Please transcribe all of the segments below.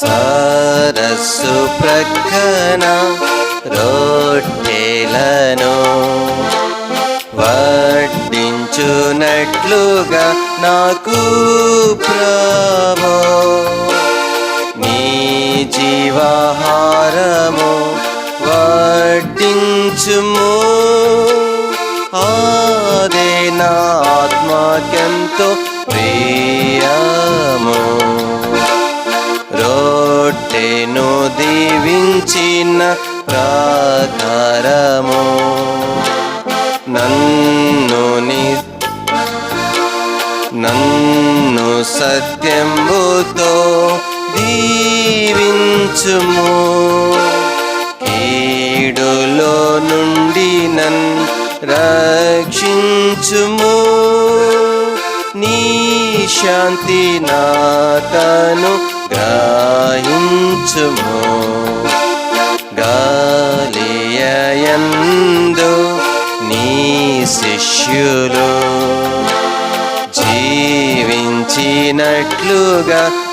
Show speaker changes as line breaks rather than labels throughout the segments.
సరస్సు ప్రక్కన రొట్టెలను వడ్డించునట్లుగా నాకు ప్రభో. నీ జీవాహారము వడ్డించుము. ఆదే నా ఆత్మకెంతో ప్రియము. దీవించిన ప్రాధారము. నన్ను నన్ను సత్యంబుతో దీవించుము. కీడులో నుండి నన్ రక్షించుము. నీ శాంతి నాతను గ్రహించుము గాలియందు నీ శిష్యులు జీవించినట్లుగా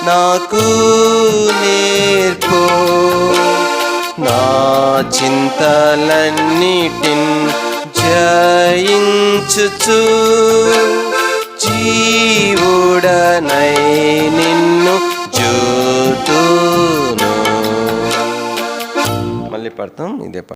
నాకు నేర్పు. నా చింతలన్నిటిన్ జయించుచు జీవుడనై परतम निधे